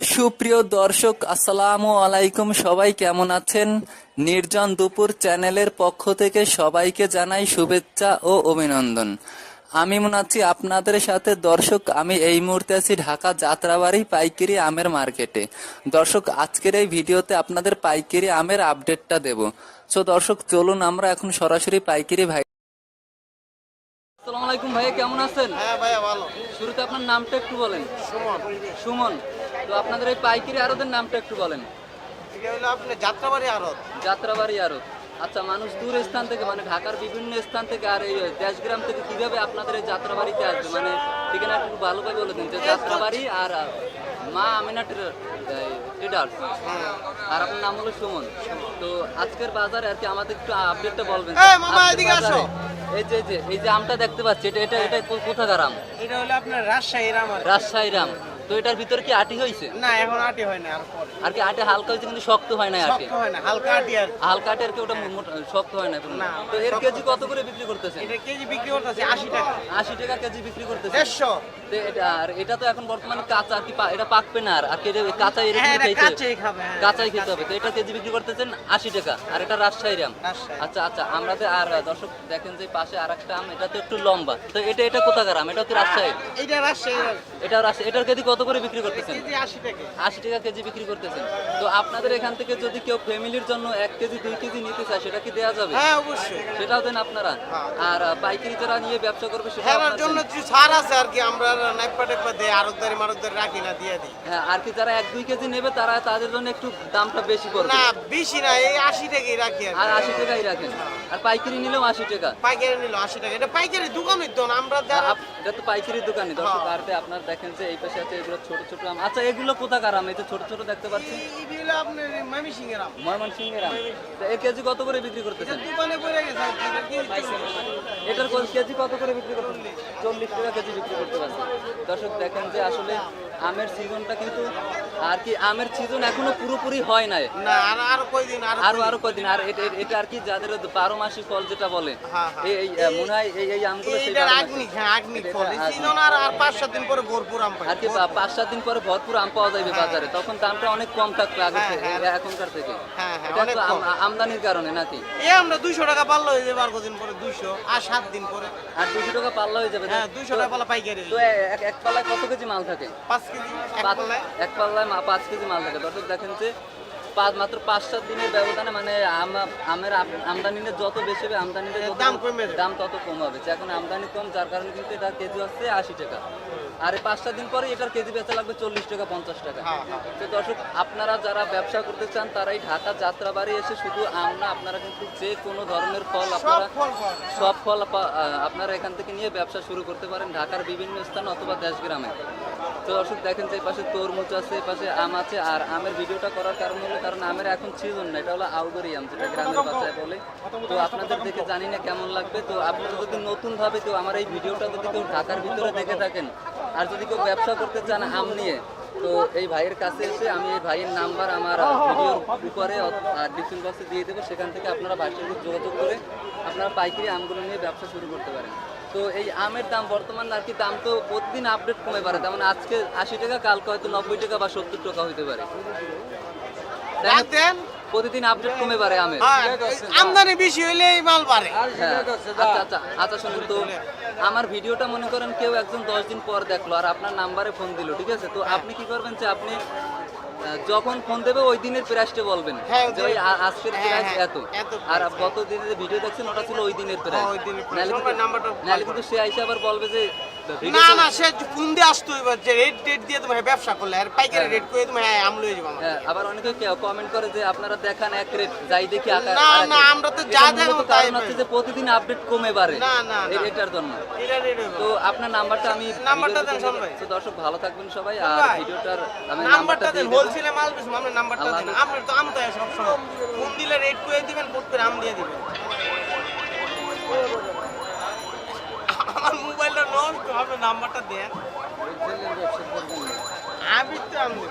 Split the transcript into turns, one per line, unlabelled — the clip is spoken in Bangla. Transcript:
সুপ্রিয় দর্শক, আসসালামু আলাইকুম। সবাই কেমন আছেন? নির্জন দুপুর চ্যানেলের পক্ষ থেকে সবাইকে জানাই শুভেচ্ছা ও অভিনন্দন। আমি মনে আছি আপনাদের সাথে দর্শক, আমি এই মুহূর্তে আছি ঢাকা যাত্রাবাড়ি পাইকারি আমের মার্কেটে। দর্শক, আজকের এই ভিডিওতে আপনাদের পাইকারি আমের আপডেটটা দেব। তো দর্শক, চলুন আমরা এখন সরাসরি পাইকারি ভাই আলাইকুম ভাই কেমন আছেন?
হ্যাঁ ভাইয়া ভালো।
শুরুতে আপনার নামটা একটু বলেন।
সুমন।
সুমন তো আপনাদের এই পাইকারি আরদের নামটা একটু বলেন।
এটা হলো আপনি যাত্রাবাড়ি আড়ত।
যাত্রাবাড়ি আরত আচ্ছা মানুষ দূর স্থান থেকে মানে ঢাকার বিভিন্ন স্থান থেকে আর এই দেশগ্রাম থেকে কীভাবে আপনাদের এই যাত্রাবাড়িতে আসবে? মানে ঠিকানা একটু ভালোভাবে বলে দিন যে যাত্রাবাড়ি আর মা আমিনা ট্রেডার্স আর আপনার নাম হলো সুমন। তো আজকের বাজারে আর কি আমাদের একটু আপডেটটা বলবেন
মামা, এদিকে আসো।
বাজারে এই যে যে এই যে আমটা দেখতে পাচ্ছি এটা এটা এটা কোথাকার আম?
এটা হলো আপনার রাজশাহীর আমার
রাজশাহীর আম। তো এটার ভিতরে কি আটি হয়েছে
না এখন আটি হয় না আর পরে।
আর কি আটি হালকা হয়েছে কিন্তু শক্ত হয় না আটি?
শক্ত হয় না হালকা আটি আর
হালকা আটি আর কি ওটা শক্ত হয় না
না।
তো এর কেজি কত করে বিক্রি করতেছে
এটা কেজি বিক্রি করতেছে আশি টাকা।
আশি টাকা কেজি বিক্রি করতেছে আর এটা তো এখন বর্তমানে কাঁচা কি এটা পাকবে না আর। আর কাঁচা এরকম
হ্যাঁ কাঁচাই হ্যাঁ।
খেতে হবে। তো এটা কেজি বিক্রি করতেছেন আশি টাকা আর এটা রাজশাহীর আম আচ্ছা আচ্ছা আমরা আর দর্শক দেখেন যে পাশে আর একটা আম এটা তো একটু লম্বা। তো এটা এটা কোথাকার আম? এটা কি রাজশাহী?
এটা রাজশাহীর
এটা রাজশাহী এটার কেজি কত করে বিক্রি করতেছেন?
আশি টাকা।
আশি টাকা কেজি বিক্রি করতেছেন। তো আপনাদের এখান থেকে যদি কেউ ফ্যামিলির জন্য এক কেজি দুই কেজি নিতে চায় সেটা কি দেওয়া যাবে?
হ্যাঁ অবশ্যই।
সেটাও দেন আপনারা। আর পাইকারি যারা নিয়ে ব্যবসা করবে সেটা
হেরার
আপনারা
হ্যাঁ, জন্য ছাড় আছে আর কি আমরা নাইপা টেপা দেয় আরতদারি মারতদারি রাখি না দিয়ে দিই
হ্যাঁ আর কি যারা এক দুই কেজি নেবে তারা তাদের জন্য একটু দামটা বেশি
না বেশি না এই আশি টাকাই রাখি আর
আশি টাকাই রাখেন। আর পাইকারি নিলেও আশি টাকা।
পাইকারি নিল আশি টাকা। এটা পাইকারি তো আমরা যারা
এটা তো পাইকারি দোকানে দর্শক আরতে আপনার দেখেন যে এই পাশে আছে এগুলো ছোট ছোট আম। আচ্ছা এগুলো কোথাকার আম? এই যে ছোট ছোট দেখতে পাচ্ছি।
আপনার মামি সিংহের আম।
ময়মনসিংহের আম। তো এর কেজি কত করে বিক্রি করতেছেন?
দোকানে পড়ে গেছে
এটার কেজি কত করে বিক্রি করতে চল্লিশ। টাকা কেজি বিক্রি করতে পারছে দর্শক দেখেন যে আসলে আমের সিজনটা কিন্তু আর কি আমের সিজন এখনও পুরোপুরি হয় নাই।
না আর আর কয়দিন
আরও আরও কদিন আর এটা আর কি যাদের বারো মাসি ফল যেটা বলে
হ্যাঁ, হ্যাঁ।
এই মনে হয় এই এই আমগুলো
হ্যাঁ আর আর পাঁচ সাত দিন পরে ভরপুর আম
আর কি পাঁচ সাত দিন পরে ভরপুর আম পাওয়া যাবে বাজারে। তখন দামটা অনেক কম থাকবে আগে। এখনকার থেকে। এটা তো আমদানির কারণে নাকি?
এ আমরা দুইশো টাকা পারল হয়ে যাবে আর কদিন পরে দুইশো আর সাত দিন পরে।
আর দুশো টাকা পাল্লা হয়ে যাবে
হ্যাঁ দুইশো টাকা পালা পাইকারি।
তো এক পাল্লায় কত কেজি মাল থাকে?
পাঁচ কেজি এক পাল্লায়।
এক পাল্লায় পাঁচ কেজি মাল থাকে। দর্শক দেখেন যে পাঁচ মাত্র পাঁচ সাত দিনের ব্যবধানে মানে আম- আমের আমদানিতে আমদানিটা যত বেশি হবে আমদানিটা
দাম কমে
দাম তত কম হবে। যে এখন আমদানি কম যার কারণে কিন্তু এটা কেজি হচ্ছে আশি টাকা। আর এই পাঁচ দিন পরে এটার কেজি বেচা লাগবে চল্লিশ টাকা পঞ্চাশ টাকা।
হ্যাঁ, হ্যাঁ।
তো দর্শক আপনারা যারা ব্যবসা করতে চান তারাই ঢাকা যাত্রাবাড়ি এসে শুধু আম না আপনারা কিন্তু যে কোনো ধরনের ফল আপনারা
ফল
সব ফল আপনারা এখান থেকে নিয়ে ব্যবসা শুরু করতে পারেন ঢাকার বিভিন্ন স্থান অথবা দেশগ্রামে তো দর্শক দেখেন যে পাশে তরমুজ আছে এই পাশে আম আছে আর আমের ভিডিওটা করার কারণ হলো কারণ আমের এখন সিজন না এটা হলো আউগরি আম যেটা গ্রামের ভাষায় বলে। তো আপনাদের দেখে জানি না কেমন লাগবে। তো আপনারা যদি নতুন ভাবে তো আমার এই ভিডিওটা যদি কেউ ঢাকার ভিতরে দেখে থাকেন আর যদি কেউ ব্যবসা করতে চান আম নিয়ে, তো এই ভাইয়ের কাছে এসে আমি এই ভাইয়ের নাম্বার, আমার ভিডিওর উপরে ডিসক্রিপশন বক্সে দিয়ে দেবো। সেখান থেকে আপনারা ভাইয়ের সঙ্গে যোগাযোগ করে আপনারা পাইকারি আমগুলো নিয়ে ব্যবসা শুরু করতে পারেন। তো এই আমের দাম বর্তমান আর কি দাম তো প্রতিদিন আপডেট কমে পারে যেমন আজকে আশি টাকা, কালকে হয়তো নব্বই টাকা বা সত্তর টাকা হইতে পারে। প্রতিদিন আপডেট কমে পারে আমের।
হ্যাঁ, আমদানি বেশি হইলে এই মাল বাড়ে।
হ্যাঁ, আচ্ছা আচ্ছা আচ্ছা শুনুন তো। আমার ভিডিওটা মনে করেন কেউ একজন দশ দিন পর দেখল আর আপনার নাম্বারে ফোন দিল ঠিক আছে? তো আপনি কি করবেন যে আপনি যখন ফোন দেবে ওই দিনের প্রাইসটা বলবেন
হ্যাঁ,
যে ওই আজকের
হ্যাঁ,
প্রাইস
হ্যাঁ,
এত। আর গত দিনে যে ভিডিও দেখছেন ওটা ছিল ওই দিনের প্রাইস
হ্যাঁ।
নাহলে কিন্তু-
নাম্বারটা
নাহলে কিন্তু সে আইসা আবার বলবে যে
না না সে ফোন দিয়ে আসতো এবার? যে রেট টেট দিয়ে তুমি ব্যবসা করলে আর পাইকারি
হ্যাঁ।
রেট করে তুমি হ্যাঁ আম লয়ে যাব
হ্যাঁ, আবার অনেকে কমেন্ট করে যে আপনারা দেখান এক রেট যাই দেখি
না, না, আমরা তো যা দেখাবো তাই
হচ্ছে যে প্রতিদিন আপডেট কমে বাড়ে।
না, না।
এটার জন্য। তো আপনার নাম্বারটা আমি
নাম্বারটা দেন ভাই।
তো দর্শক ভালো থাকবেন সবাই। আর ভিডিওটার আমি
নাম্বারটা দেন। হোলসেলে মাল বেশি আপনার নাম্বারটা দেন। আপনার তো আম তো সব সময় ফোন দিলে রেট করে দিবেন করে আম দিয়ে দিবেন? নাম্বারটা দেন। আমি তো আমি